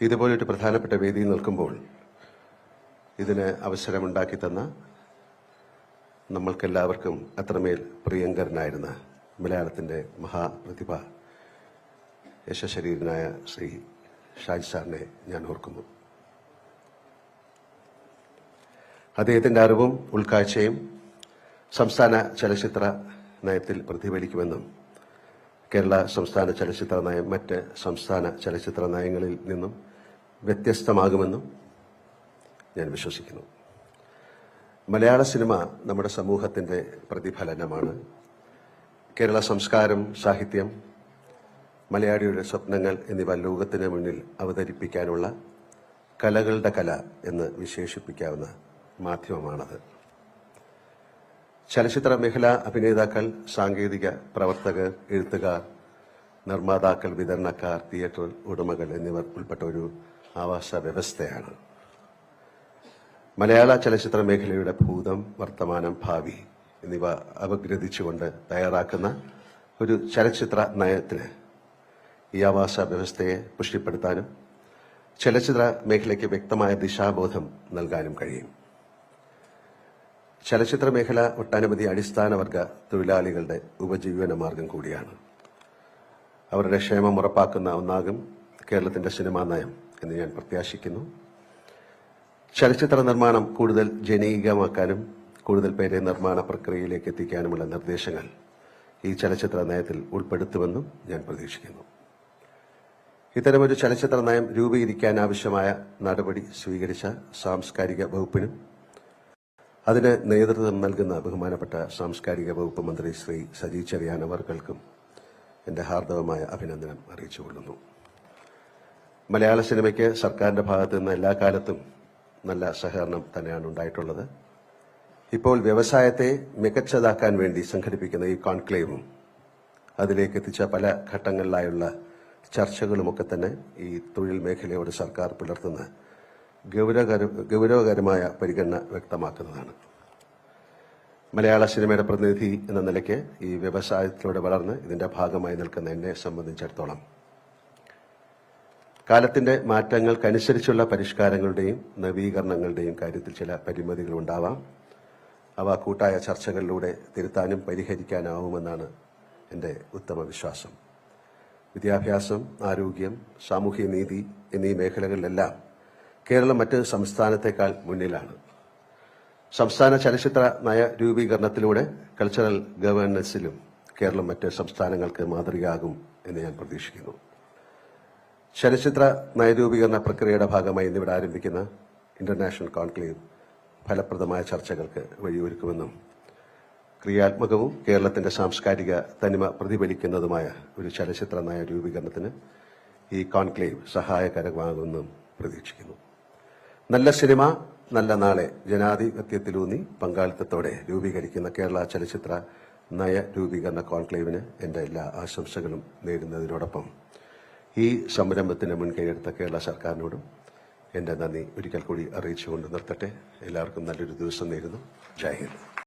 ഇതുപോലൊരു പ്രധാനപ്പെട്ട വേദിയിൽ നിൽക്കുമ്പോൾ ഇതിന് അവസരമുണ്ടാക്കി തന്ന നമ്മൾക്കെല്ലാവർക്കും അത്രമേൽ പ്രിയങ്കരനായിരുന്ന മലയാളത്തിന്റെ മഹാപ്രതിഭ യശശരീരനായ ശ്രീ ഷാജി സാറിനെ ഞാൻ ഓർക്കുന്നു. അദ്ദേഹത്തിന്റെ അറിവും ഉൾക്കാഴ്ചയും സംസ്ഥാന ചലച്ചിത്ര നയത്തിൽ പ്രതിഫലിക്കുമെന്നും കേരള സംസ്ഥാന ചലച്ചിത്ര നയം മറ്റ് സംസ്ഥാന ചലച്ചിത്ര നയങ്ങളിൽ നിന്നും വ്യത്യസ്തമാകുമെന്നും ഞാൻ വിശ്വസിക്കുന്നു. മലയാള സിനിമ നമ്മുടെ സമൂഹത്തിന്റെ പ്രതിഫലനമാണ്. കേരള സംസ്കാരം സാഹിത്യം മലയാളിയുടെ സ്വപ്നങ്ങൾ എന്നിവ ലോകത്തിന് മുന്നിൽ അവതരിപ്പിക്കാനുള്ള കലകളുടെ കല എന്ന് വിശേഷിപ്പിക്കാവുന്ന മാധ്യമമാണത്. ചലച്ചിത്ര മേഖല അഭിനേതാക്കൾ സാങ്കേതിക പ്രവർത്തകർ എഴുത്തുകാർ നിർമ്മാതാക്കൾ വിതരണക്കാർ തിയേറ്റർ ഉടമകൾ എന്നിവർ ഉൾപ്പെട്ട ഒരു ആവാസ വ്യവസ്ഥയാണ് മലയാള ചലച്ചിത്ര മേഖലയുടെ ഭൂതം വർത്തമാനം ഭാവി എന്നിവ അപഗ്രഥിച്ചുകൊണ്ട് തയ്യാറാക്കുന്ന ഒരു ചലച്ചിത്ര നയത്തിന് ഈ ആവാസ വ്യവസ്ഥയെ പുഷ്ടിപ്പെടുത്താനും ചലച്ചിത്ര മേഖലയ്ക്ക് വ്യക്തമായ ദിശാബോധം നൽകാനും കഴിയും. ചലച്ചിത്ര മേഖല ഒട്ടനവധി അടിസ്ഥാനവർഗ തൊഴിലാളികളുടെ ഉപജീവന മാർഗം കൂടിയാണ്. അവരുടെ ക്ഷേമം ഉറപ്പാക്കുന്ന ഒന്നാകും കേരളത്തിന്റെ സിനിമാ നയം. എന്ന് ഞാൻ പ്രത്യാശിക്കുന്നു. ചലച്ചിത്ര നിർമ്മാണം കൂടുതൽ ജനകീയമാക്കാനും കൂടുതൽ പേരെ നിർമ്മാണ പ്രക്രിയയിലേക്ക് എത്തിക്കാനുമുള്ള നിർദ്ദേശങ്ങൾ ഈ ചലച്ചിത്ര നയത്തിൽ ഉൾപ്പെടുത്തുമെന്നും ഞാൻ പ്രതീക്ഷിക്കുന്നു. ഇത്തരമൊരു ചലച്ചിത്ര നയം രൂപീകരിക്കാൻ ആവശ്യമായ നടപടി സ്വീകരിച്ച സാംസ്കാരിക വകുപ്പിനും അതിന് നേതൃത്വം നൽകുന്ന ബഹുമാനപ്പെട്ട സാംസ്കാരിക വകുപ്പ് മന്ത്രി ശ്രീ സജി ചെറിയാൻ എന്റെ ഹാർദവമായ അഭിനന്ദനം അറിയിച്ചുകൊള്ളുന്നു. മലയാള സിനിമയ്ക്ക് സർക്കാരിന്റെ ഭാഗത്തു നിന്ന് എല്ലാ കാലത്തും നല്ല സഹകരണം തന്നെയാണ് ഉണ്ടായിട്ടുള്ളത്. ഇപ്പോൾ വ്യവസായത്തെ മികച്ചതാക്കാൻ വേണ്ടി സംഘടിപ്പിക്കുന്ന ഈ കോൺക്ലേവും അതിലേക്ക് എത്തിച്ച പല ഘട്ടങ്ങളിലായുള്ള ചർച്ചകളുമൊക്കെ തന്നെ ഈ തൊഴിൽ മേഖലയോട് സർക്കാർ പുലർത്തുന്ന ഗൗരവകര ഗൗരവകരമായ പരിഗണന വ്യക്തമാക്കുന്നതാണ്. മലയാള സിനിമയുടെ പ്രതിനിധി എന്ന നിലയ്ക്ക് ഈ വ്യവസായത്തിലൂടെ വളർന്ന് ഇതിന്റെ ഭാഗമായി നിൽക്കുന്ന എന്നെ സംബന്ധിച്ചിടത്തോളം കാലത്തിന്റെ മാറ്റങ്ങൾക്കനുസരിച്ചുള്ള പരിഷ്കാരങ്ങളുടെയും നവീകരണങ്ങളുടെയും കാര്യത്തിൽ ചില പരിമിതികൾ ഉണ്ടാവാം അവ കൂട്ടായ ചർച്ചകളിലൂടെ തിരുത്താനും പരിഹരിക്കാനാവുമെന്നാണ് എന്റെ ഉത്തമ വിശ്വാസം. വിദ്യാഭ്യാസം ആരോഗ്യം സാമൂഹ്യ നീതി എന്നീ മേഖലകളിലെല്ലാം കേരളം മറ്റ് സംസ്ഥാനത്തേക്കാൾ മുന്നിലാണ്. സംസ്ഥാന ചലച്ചിത്ര നയ രൂപീകരണത്തിലൂടെ കൾച്ചറൽ ഗവേണൻസിലും കേരളം മറ്റ് സംസ്ഥാനങ്ങൾക്ക് മാതൃകയാകും എന്ന് ഞാൻ പ്രതീക്ഷിക്കുന്നു. ചലച്ചിത്ര നയരൂപീകരണ പ്രക്രിയയുടെ ഭാഗമായി ഇന്നിവിടെ ആരംഭിക്കുന്ന ഇന്റർനാഷണൽ കോൺക്ലേവ് ഫലപ്രദമായ ചർച്ചകൾക്ക് വഴിയൊരുക്കുമെന്നും ക്രിയാത്മകവും കേരളത്തിന്റെ സാംസ്കാരിക തനിമ പ്രതിഫലിക്കുന്നതുമായ ഒരു ചലച്ചിത്ര നയ രൂപീകരണത്തിന് ഈ കോൺക്ലേവ് സഹായകരമാകുമെന്നും പ്രതീക്ഷിക്കുന്നു. നല്ല സിനിമ നല്ല നാളെ ജനാധിപത്യത്തിലൂന്നി പങ്കാളിത്തത്തോടെ രൂപീകരിക്കുന്ന കേരള ചലച്ചിത്ര നയ രൂപീകരണ കോൺക്ലേവിന് എന്റെ എല്ലാ ആശംസകളും നേരുന്നതിനോടൊപ്പം ഈ സംരംഭത്തിന് മുൻകൈയെടുത്ത കേരള സർക്കാരിനോടും എന്റെ നന്ദി. ഒരിക്കൽ കൂടി അറിയിച്ചുകൊണ്ട് നിർത്തട്ടെ. എല്ലാവർക്കും നല്ലൊരു ദിവസം നേരുന്നു. ജയ് ഹിന്ദ്.